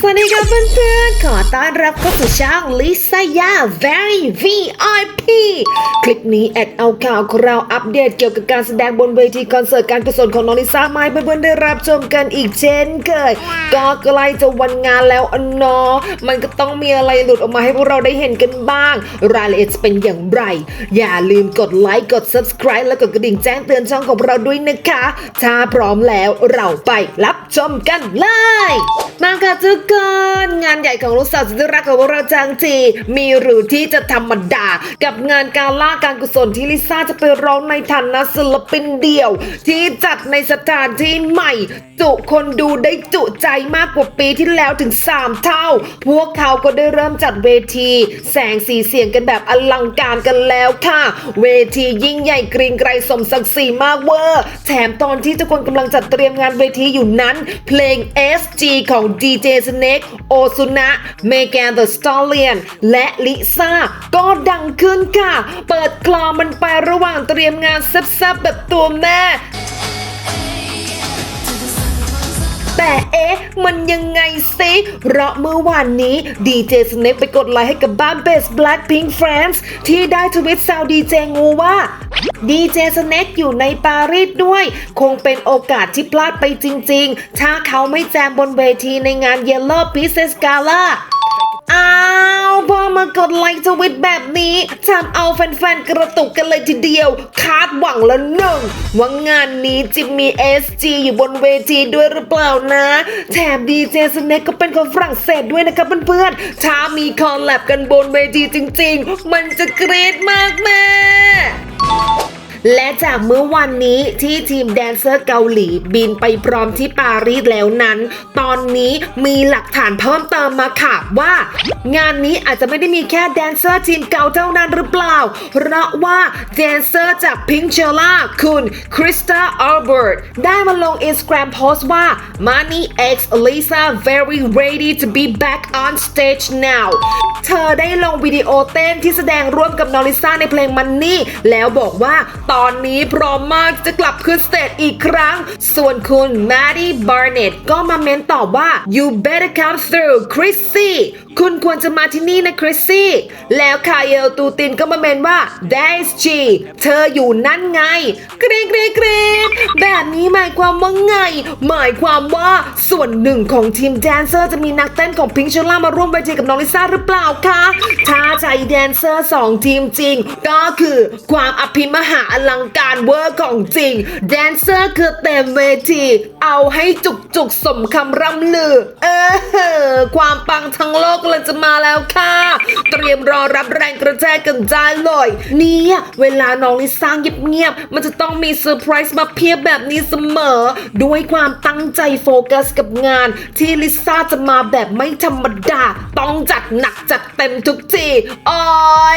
สวัสดีครับเพื่อนๆ ขอต้อนรับเข้าสู่ช่องลิซายา Very VIP คลิปนี้แอดเอาข่าวของเราอัปเดตเกี่ยวกับการแสดงบนเวทีคอนเสิร์ตการกุศลของน้องลิซ่ามาให้เพื่อนๆได้รับชมกันอีกเช่นเคยก็ใกล้จะวันงานแล้วอนเนาะมันก็ต้องมีอะไรหลุดออกมาให้พวกเราได้เห็นกันบ้าง รายละเอียดเป็นอย่างไร อย่าลืมกดไลค์กด subscribe และกดกระดิ่งแจ้งเตือนช่องของเราด้วยนะคะ ถ้าพร้อมแล้วเราไปรับชมกันเลยมาค่ะทุกคนงานใหญ่ของลูกสาวสุดรักของพวกเราจังจี มีหรือที่จะธรรมดา กับงานการล่าการกุศลที่ลิซ่าจะไปร้องในฐานะศิลปินเดี่ยว ที่จัดในสถานที่ใหม่ จุคนดูได้จุใจมากกว่าปีที่แล้วถึง 3 เท่า พวกเขาก็ได้เริ่มจัดเวที แสงสีเสียงกันแบบอลังการกันแล้วค่ะ เวทียิ่งใหญ่กรียงไกรสมศักดิ์ศรีมากเวอร์แถมตอนที่ทุกคนกำลังจัดเตรียมงานเวทีอยู่นั้น เพลง SG ของ DJ n a k e โอซุนะเมแกนเดอะสตอลเลียนและลิซ่าก็ดังขึ้นค่ะ เปิดคลอมันไประหว่างเตรียมงานแซ่บๆแบบตัวแม่ แต่เอ๊ะ มันยังไงสิเพราะเมื่อวานนี้ดีเจสเน็กไปกดไลค์ให้กับบ้านเบส Blackpink Friends ที่ได้ทวิตแซวดีเจงูว่าดีเจสเน็กอยู่ในปารีสด้วย คงเป็นโอกาสที่พลาดไปจริง ๆ ถ้าเขาไม่แจมบนเวทีในงาน Yellow Pieces Gala อ้าว พอมากดไลค์ทวิตแบบนี้ทำเอาแฟนๆ กระตุกกันเลยทีเดียว คาดหวังแล้วหนึ่งว่างานนี้จะมี SG อยู่บนเวทีด้วยหรือเปล่านะ แถมดีเจสเน็กก็เป็นคนฝรั่งเศสด้วยนะครับเพื่อนๆ ถ้ามีคอลแลบกันบนเวทีจริงๆ มันจะเกรดมากแม่ และจากเมื่อวันนี้ที่ทีมแดนเซอร์เกาหลีบินไปพร้อมที่ปารีสแล้วนั้น ตอนนี้มีหลักฐานเพิ่มเติมมาค่ะว่า งานนี้อาจจะไม่ได้มีแค่แดนเซอร์ทีมเก่าเท่านั้นหรือเปล่า เพราะว่าแดนเซอร์จากพิงเชล่าคุณคริสตาอัลเบิร์ตได้มาลง Instagram post ว่า Money X Lisa very ready to be back on stage now เธอได้ลงวิดีโอเต้นที่แสดงร่วมกับนอริซ่าในเพลงมันนี่แล้วบอกว่าตอนนี้พร้อมมากจะกลับขึ้นสเตจอีกครั้ง ส่วนคุณแมดดี้บาร์เน็ตก็มาเม้นตอบว่า you better come through Chrissy คุณควรจะมาที่นี่นะคริสซี่ แล้วคาเอลตูตินก็มาเมนว่า that's G เธออยู่นั่นไง กรีกรีกรีกแบบนี้หมายความว่าไง หมายความว่าส่วนหนึ่งของทีมแดนเซอร์จะมีนักเต้นของพิงชล่ามาร่วมเวทีกับน้องลิซ่าหรือเปล่าคะถ้าใจแดนเซอร์สองทีมจริง ก็คือความอภิมหาลังการเวอร์ของจริง แดนเซอร์คือเต็มเวที เอาให้จุกจุกสมคำร่ำลือ เออ ความปังทั้งโลกกำลังจะมาแล้วค่ะ เตรียมรอรับแรงกระแทกกันได้เลยเนี่ยเวลาน้องลิซ่าเงียบๆ มันจะต้องมีเซอร์ไพรส์มาเพียบแบบนี้เสมอ ด้วยความตั้งใจโฟกัสกับงาน ที่ลิซ่าจะมาแบบไม่ธรรมดา ต้องจัดหนักจัดเต็มทุกทีโอ้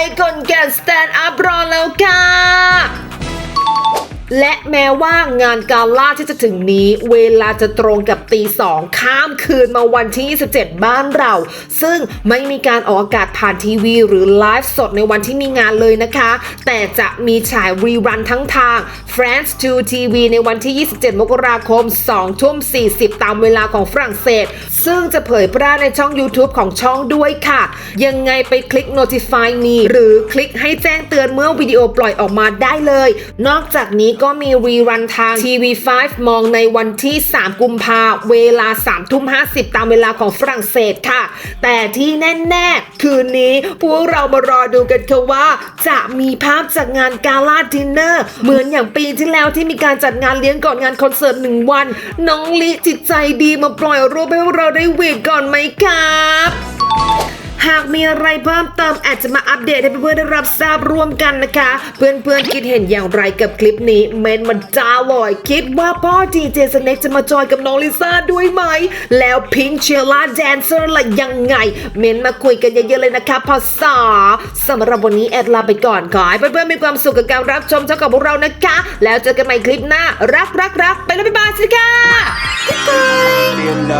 ยคนแก่สแตนด์อัพรอแล้วค่ะ และแม้ว่างานกาล่าที่จะถึงนี้ เวลาจะตรงกับตีสองข้ามคืนมาวันที่ 27 บ้านเรา ซึ่งไม่มีการออกอากาศผ่านทีวี หรือไลฟ์สดในวันที่มีงานเลยนะคะ แต่จะมีฉายรีรันทั้งทาง France 2 TV ในวันที่ 27 มกราคม 2 ทุ่ม 40 ตามเวลาของฝรั่งเศส ซึ่งจะเผยแพร่ในช่อง YouTube ของช่องด้วยค่ะ ยังไงไปคลิก notify me หรือคลิกให้แจ้งเตือนเมื่อวิดีโอปล่อยออกมาได้เลย นอกจากนี้ก็มีรีรันทาง TV5 มองในวันที่ 3 กุมภาเวลา 3 ทุ่ม 50 ตามเวลาของฝรั่งเศสค่ะ แต่ที่แน่ๆ คืนนี้พวกเรามารอดูกันค่ะว่า จะมีภาพจากงานกาลาดินเนอร์เหมือนอย่างปีที่แล้วที่มีการจัดงานเลี้ยงก่อนงานคอนเสิร์ตหนึ่งวัน น้องลิจิตใจดีมาปล่อยรูปให้เราได้หวีดก่อนไหมครับ หากมีอะไรเพิ่มเติมอาจจะมาอัปเดตให้เพื่อนๆได้รับทราบร่วมกันนะคะ เพื่อนๆคิดเห็นอย่างไรกับคลิปนี้ เมนมันจ้าลอย คิดว่าพ่อดีเจสเน็กจะมาจอยกับน้องลิซ่าด้วยไหม แล้วพิงเชล่าแดนเซอร์ล่ะยังไง เมนมาคุยกันเยอะๆเลยนะคะภาษาสำหรับวันนี้แอดลาไปก่อนขอให้เพื่อนๆมีความสุขกับการรับชมเท่ากับพวกเรานะคะ แล้วเจอกันใหม่คลิปหน้า รักรักรักไปแล้วบ๊ายบายสวัสดีค่ะบ๊ายบาย